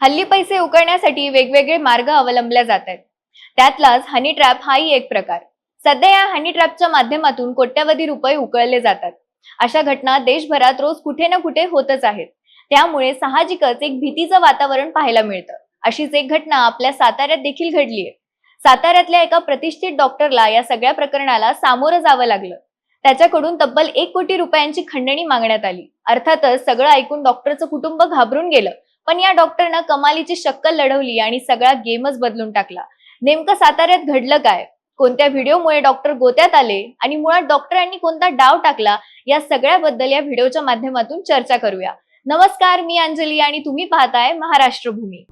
हल्ली पैसे उकळण्यासाठी वेगवेगळे मार्ग अवलंबले जात आहेत त्यातलाच हनी ट्रॅप हाही एक प्रकार. सध्या या हनी ट्रॅपच्या माध्यमातून कोट्यवधी रुपये उकळले जातात. अशा घटना देशभरात रोज कुठे ना कुठे होतच आहेत. त्यामुळे साहजिकच एक भीतीचं वातावरण पाहायला मिळतं. अशीच एक घटना आपल्या साताऱ्यात देखील घडली आहे. साताऱ्यातल्या एका प्रतिष्ठित डॉक्टरला या सगळ्या प्रकरणाला सामोरं जावं लागलं. त्याच्याकडून तब्बल एक कोटी रुपयांची खंडणी मागण्यात आली. अर्थातच सगळं ऐकून डॉक्टरचं कुटुंब घाबरून गेलं. पण या डॉक्टरनं कमालीची शक्कल लढवली आणि सगळा गेमच बदलून टाकला. नेमकं साताऱ्यात घडलं काय? कोणत्या व्हिडिओमुळे डॉक्टर गोत्यात आले? आणि मुळात डॉक्टरांनी कोणता डाव टाकला? या सगळ्याबद्दल या व्हिडिओच्या माध्यमातून चर्चा करूया. नमस्कार मी अंजली आणि तुम्ही पाहताय महाराष्ट्र भूमी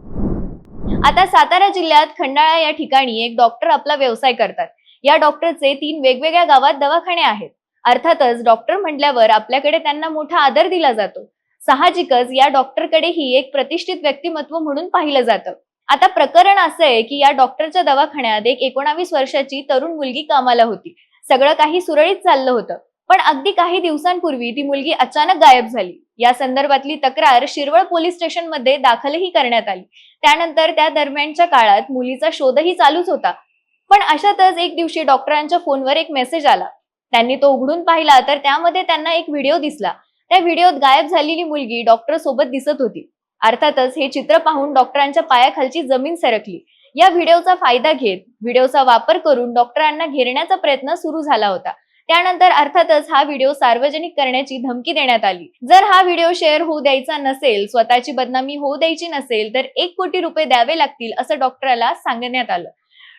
आता सातारा जिल्ह्यात खंडाळा या ठिकाणी एक डॉक्टर आपला व्यवसाय करतात. या डॉक्टरचे तीन वेगवेगळ्या गावात दवाखाने आहेत. अर्थातच डॉक्टर म्हटल्यावर आपल्याकडे त्यांना मोठा आदर दिला जातो. साहजिकच या डॉक्टरकडेही एक प्रतिष्ठित व्यक्तिमत्व म्हणून पाहिलं जातं. आता प्रकरण असं आहे की या डॉक्टरच्या दवाखान्यात एक एकोणावीस वर्षाची तरुण मुलगी कामाला होती. सगळं काही सुरळीत चाललं होतं. पण अगदी काही दिवसांपूर्वी ती मुलगी अचानक गायब झाली. या संदर्भातली तक्रार शिरवळ पोलीस स्टेशनमध्ये दाखलही करण्यात आली. त्यानंतर त्या दरम्यानच्या काळात मुलीचा शोधही चालूच होता. पण अशातच एक दिवशी डॉक्टरांच्या फोनवर एक मेसेज आला. त्यांनी तो उघडून पाहिला तर त्यामध्ये त्यांना एक व्हिडिओ दिसला. त्या व्हिडिओत गायब झालेली मुलगी डॉक्टर सोबत दिसत होती. अर्थातच हे चित्र पाहून डॉक्टरांच्या पायाखालची जमीन सरकली. या व्हिडिओचा फायदा घेत व्हिडिओचा वापर करून डॉक्टरांना घेरण्याचा प्रयत्न सुरू झाला होता. त्यानंतर अर्थातच हा व्हिडिओ सार्वजनिक करण्याची धमकी देण्यात आली. जर हा व्हिडिओ शेअर होऊ द्यायचा नसेल स्वतःची बदनामी होऊ द्यायची नसेल तर एक कोटी रुपये द्यावे लागतील असं डॉक्टरला सांगण्यात आलं.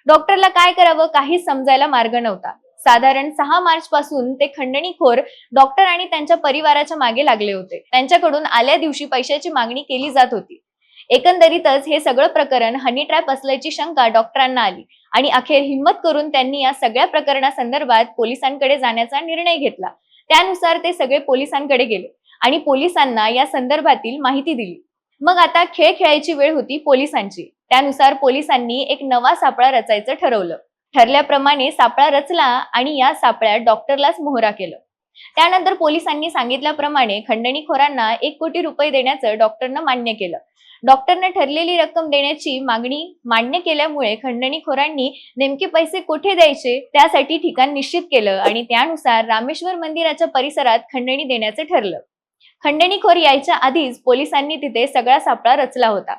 डॉक्टरला काय करावं काही समजायला मार्ग नव्हता. साधारण सहा मार्च पासून ते खंडणीखोर डॉक्टर आणि त्यांच्या परिवाराच्या मागे लागले होते. त्यांच्याकडून आल्या दिवशी पैशाची मागणी केली जात होती. एकंदरीतच हे सगळं प्रकरण हनी ट्रॅप असल्याची शंका डॉक्टरांना आली आणि अखेर हिंमत करून त्यांनी या सगळ्या प्रकरणासंदर्भात पोलिसांकडे जाण्याचा निर्णय घेतला. त्यानुसार ते सगळे पोलिसांकडे गेले आणि पोलिसांना या संदर्भातील माहिती दिली. मग आता खेळ खेळायची वेळ होती पोलिसांची. त्यानुसार पोलिसांनी एक नवा सापळा रचायचं ठरवलं. ठरल्याप्रमाणे सापळा रचला आणि या सापळ्यात डॉक्टरलाच मोहरा केलं. त्यानंतर पोलिसांनी सांगितल्याप्रमाणे खंडणीखोरांना एक कोटी रुपये देण्याचं डॉक्टरनं मान्य केलं. डॉक्टरनं ठरलेली रक्कम देण्याची मागणी मान्य केल्यामुळे खंडणीखोरांनी नेमके पैसे कुठे द्यायचे त्यासाठी ठिकाण निश्चित केलं आणि त्यानुसार रामेश्वर मंदिराच्या परिसरात खंडणी देण्याचं ठरलं. खंडणीखोर यायच्या आधीच पोलिसांनी तिथे सगळा सापळा रचला होता.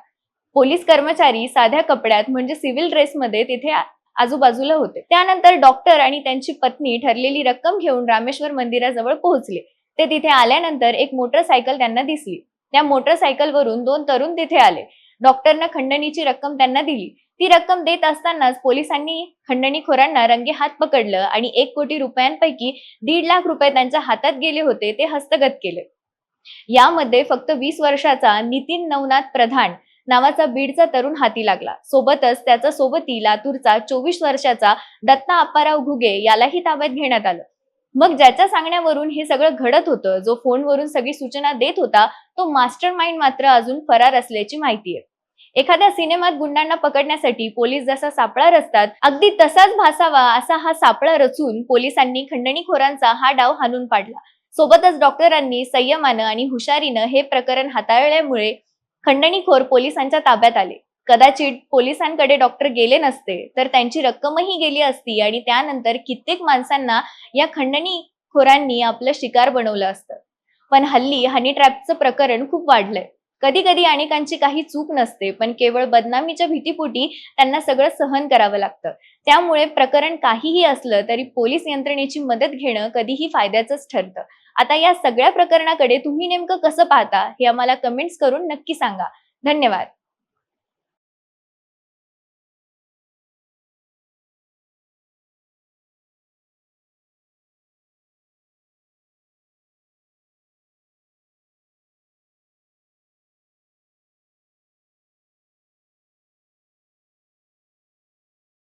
पोलीस कर्मचारी साध्या कपड्यात म्हणजे सिव्हिल ड्रेसमध्ये तिथे आजूबाजूला होते. त्यानंतर डॉक्टर आणि त्यांची पत्नी ठरलेली रक्कम घेऊन रामेश्वर मंदिराजवळ पोहोचले. ते तिथे आल्यानंतर एक मोटरसायकल त्यांना दिसली. त्या मोटरसायकलवरून दोन तरुण तिथे आले. डॉक्टरनं खंडणीची रक्कम त्यांना दिली. ती रक्कम देत असतानाच पोलिसांनी खंडणीखोरांना रंगे हात पकडलं आणि एक कोटी रुपयांपैकी दीड लाख रुपये त्यांच्या हातात गेले होते ते हस्तगत केले. यामध्ये फक्त वीस वर्षाचा नितीन नवनाथ प्रधान नावाचा बीडचा तरुण हाती लागला. सोबतच त्याचा सोबती लातूरचा चोवीस वर्षाचा दत्ता अप्पाराव घुगे यालाही ताब्यात घेण्यात आलं. मग ज्याच्या सांगण्यावरून हे सगळं घडत होतं जो फोनवरून सगळी सूचना देत होता तो मास्टर माइंड मात्र अजून फरार असल्याची माहिती आहे. एखाद्या सिनेमात गुंडांना पकडण्यासाठी पोलीस जसा सापळा रचतात अगदी तसाच भासावा असा हा सापळा रचून पोलिसांनी खंडणीखोरांचा हा डाव हाणून पाडला. सोबतच डॉक्टरांनी संयमानं आणि हुशारीनं हे प्रकरण हाताळल्यामुळे खंडणीखोर पोलिसांच्या ताब्यात आले. कदाचित पोलिसांकडे डॉक्टर गेले नसते तर त्यांची रक्कमही गेली असती आणि त्यानंतर कित्येक माणसांना या खंडणीखोरांनी आपलं शिकार बनवलं असतं. पण हल्ली हनी ट्रॅपचं प्रकरण खूप वाढलंय. कधी कधी अनेकांची काही चूक नसते पण केवळ बदनामीच्या भीतीपोटी त्यांना सगळं सहन करावं लागतं. त्यामुळे प्रकरण काहीही असलं तरी पोलीस यंत्रणेची मदत घेणं कधीही फायद्याचंच ठरतं. आता या सगळ्या प्रकरणाकडे तुम्ही नेमकं कसं पाहता हे आम्हाला कमेंट्स करून नक्की सांगा. धन्यवाद.